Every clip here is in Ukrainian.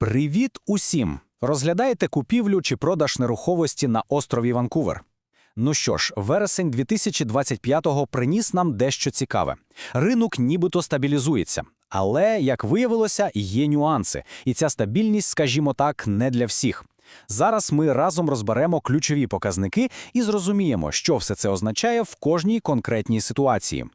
Привіт усім! Розглядаєте купівлю чи продаж нерухомості на острові Ванкувер. Ну що ж, вересень 2025-го приніс нам дещо цікаве. Ринок нібито стабілізується. Але, як виявилося, є нюанси, і ця стабільність, скажімо так, не для всіх. Зараз ми разом розберемо ключові показники і зрозуміємо, що все це означає в кожній конкретній ситуації.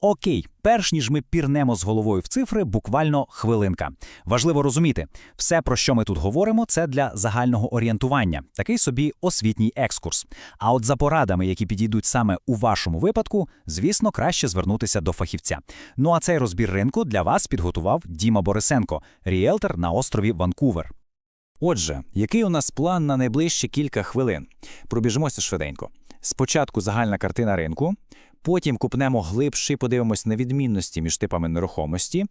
Окей, перш ніж ми пірнемо з головою в цифри, буквально хвилинка. Важливо розуміти, все, про що ми тут говоримо, це для загального орієнтування, такий собі освітній екскурс. А от за порадами, які підійдуть саме у вашому випадку, звісно, краще звернутися до фахівця. Ну а цей розбір ринку для вас підготував Діма Борисенко, ріелтор на острові Ванкувер. Отже, який у нас план на найближчі кілька хвилин? Пробіжимося швиденько. Спочатку загальна картина ринку, потім купнемо глибше і подивимось на відмінності між типами нерухомості.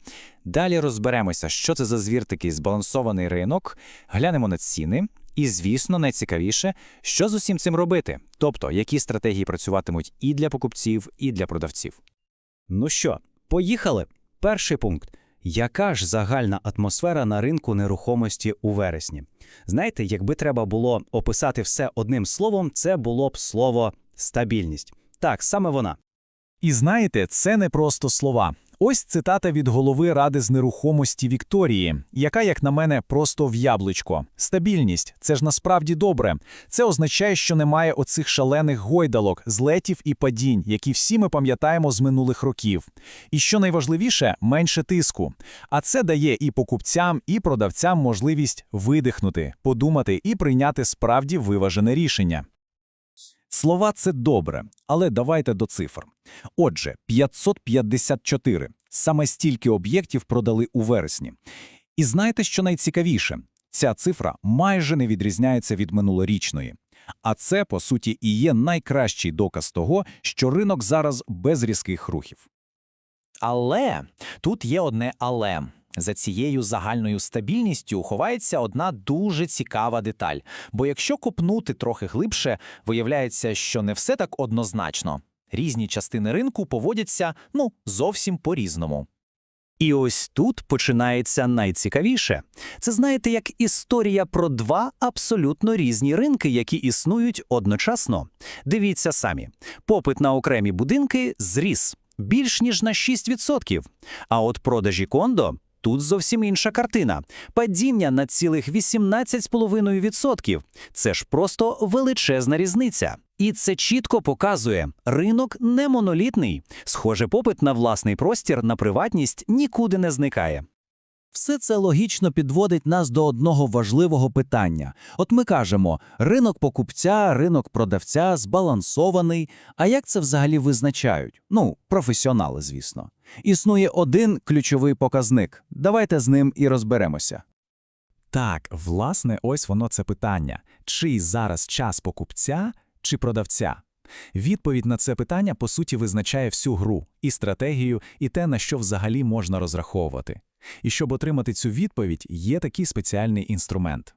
Далі розберемося, що це за звір такий збалансований ринок, глянемо на ціни. І, звісно, найцікавіше, що з усім цим робити, тобто які стратегії працюватимуть і для покупців, і для продавців. Ну що, поїхали? Перший пункт. Яка ж загальна атмосфера на ринку нерухомості у вересні? Знаєте, якби треба було описати все одним словом, це було б слово стабільність. Так, саме вона. І знаєте, це не просто слова. Ось цитата від голови Ради з нерухомості Вікторії, яка, як на мене, просто в яблучко. Стабільність це ж насправді добре. Це означає, що немає оцих шалених гойдалок, злетів і падінь, які всі ми пам'ятаємо з минулих років. І що найважливіше, менше тиску. А це дає і покупцям, і продавцям можливість видихнути, подумати і прийняти справді виважене рішення. Слова це добре, але давайте до цифр. Отже, 554. Саме стільки об'єктів продали у вересні. І знаєте, що найцікавіше? Ця цифра майже не відрізняється від минулорічної. А це, по суті, і є найкращий доказ того, що ринок зараз без різких рухів. Але тут є одне але. За цією загальною стабільністю ховається одна дуже цікава деталь. Бо якщо копнути трохи глибше, виявляється, що не все так однозначно. Різні частини ринку поводяться ну зовсім по-різному. І ось тут починається найцікавіше. Це знаєте, як історія про два абсолютно різні ринки, які існують одночасно. Дивіться самі: попит на окремі будинки зріс більш ніж на 6%. А от продажі кондо тут зовсім інша картина. Падіння на цілих 18,5%. Це ж просто величезна різниця. І це чітко показує, ринок не монолітний. Схоже, попит на власний простір, на приватність нікуди не зникає. Все це логічно підводить нас до одного важливого питання. От ми кажемо, ринок покупця, ринок продавця збалансований. А як це взагалі визначають? Ну, професіонали, звісно. Існує один ключовий показник. Давайте з ним і розберемося. Так, власне, ось воно це питання: чий зараз час покупця чи продавця? Відповідь на це питання, по суті, визначає всю гру, і стратегію, і те, на що взагалі можна розраховувати. І щоб отримати цю відповідь, є такий спеціальний інструмент.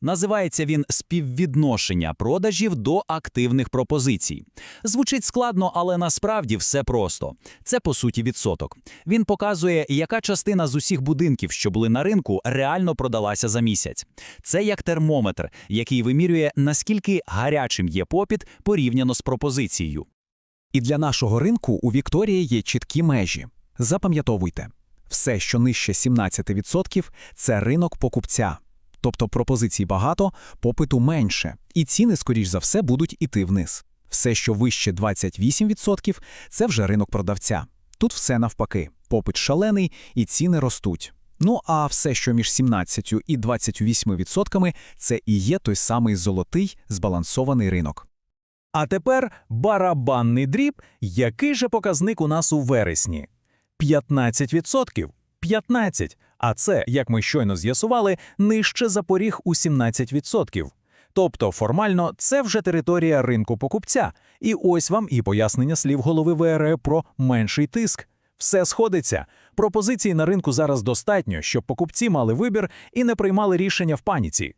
Називається він співвідношення продажів до активних пропозицій. Звучить складно, але насправді все просто. Це по суті відсоток. Він показує, яка частина з усіх будинків, що були на ринку, реально продалася за місяць. Це як термометр, який вимірює, наскільки гарячим є попіт порівняно з пропозицією. І для нашого ринку у Вікторії є чіткі межі. Запам'ятовуйте, все, що нижче 17%, це ринок покупця. Тобто пропозицій багато, попиту менше, і ціни, скоріш за все, будуть іти вниз. Все, що вище 28%, це вже ринок продавця. Тут все навпаки, попит шалений і ціни ростуть. Ну а все, що між 17 і 28%, це і є той самий золотий збалансований ринок. А тепер барабанний дріб. Який же показник у нас у вересні? 15%. 15. А це, як ми щойно з'ясували, нижче за поріг у 17%. Тобто, формально, це вже територія ринку покупця. І ось вам і пояснення слів голови ВРЕ про менший тиск. Все сходиться. Пропозицій на ринку зараз достатньо, щоб покупці мали вибір і не приймали рішення в паніці.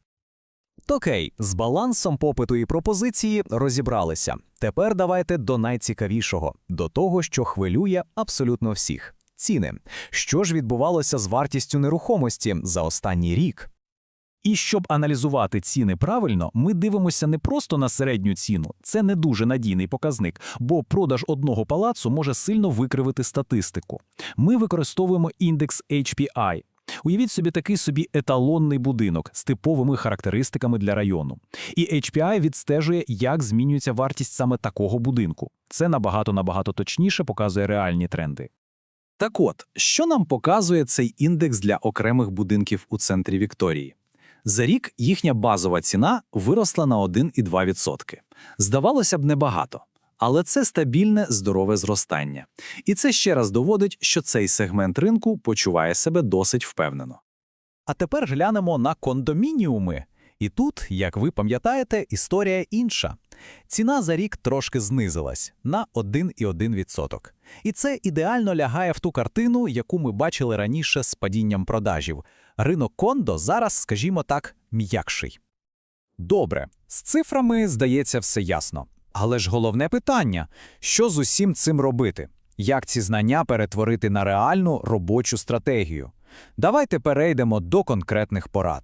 Окей, з балансом попиту і пропозиції розібралися. Тепер давайте до найцікавішого, до того, що хвилює абсолютно всіх. Ціни. Що ж відбувалося з вартістю нерухомості за останній рік? І щоб аналізувати ціни правильно, ми дивимося не просто на середню ціну. Це не дуже надійний показник, бо продаж одного палацу може сильно викривити статистику. Ми використовуємо індекс HPI. Уявіть собі такий собі еталонний будинок з типовими характеристиками для району. І HPI відстежує, як змінюється вартість саме такого будинку. Це набагато-набагато точніше показує реальні тренди. Так от, що нам показує цей індекс для окремих будинків у центрі Вікторії? За рік їхня базова ціна виросла на 1,2%. Здавалося б, небагато. Але це стабільне, здорове зростання. І це ще раз доводить, що цей сегмент ринку почуває себе досить впевнено. А тепер глянемо на кондомініуми. І тут, як ви пам'ятаєте, історія інша. Ціна за рік трошки знизилась на 1,1%. І це ідеально лягає в ту картину, яку ми бачили раніше з падінням продажів. Ринок кондо зараз, скажімо так, м'якший. Добре, з цифрами, здається, все ясно. Але ж головне питання – що з усім цим робити? Як ці знання перетворити на реальну робочу стратегію? Давайте перейдемо до конкретних порад.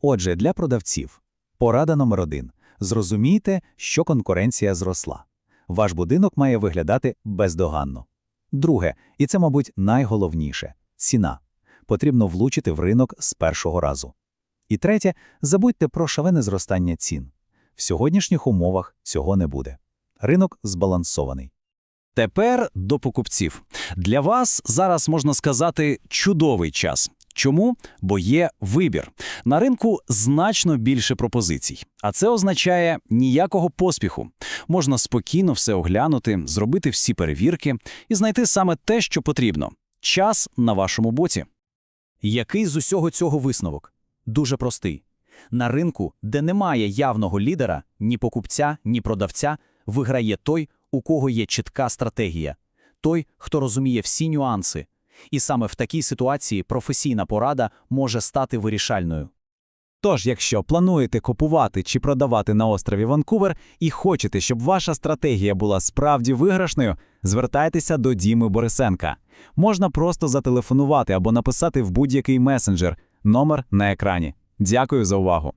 Отже, для продавців. Порада номер один. Зрозумійте, що конкуренція зросла. Ваш будинок має виглядати бездоганно. Друге, і це, мабуть, найголовніше – ціна. Потрібно влучити в ринок з першого разу. І третє, забудьте про шалене зростання цін. В сьогоднішніх умовах цього не буде. Ринок збалансований. Тепер до покупців. Для вас зараз можна сказати чудовий час. Чому? Бо є вибір. На ринку значно більше пропозицій. А це означає ніякого поспіху. Можна спокійно все оглянути, зробити всі перевірки і знайти саме те, що потрібно. Час на вашому боці. Який з усього цього висновок? Дуже простий. На ринку, де немає явного лідера, ні покупця, ні продавця, виграє той, у кого є чітка стратегія, той, хто розуміє всі нюанси. І саме в такій ситуації професійна порада може стати вирішальною. Тож, якщо плануєте купувати чи продавати на острові Ванкувер і хочете, щоб ваша стратегія була справді виграшною, звертайтеся до Діми Борисенка. Можна просто зателефонувати або написати в будь-який месенджер. Номер на екрані. Дякую за увагу.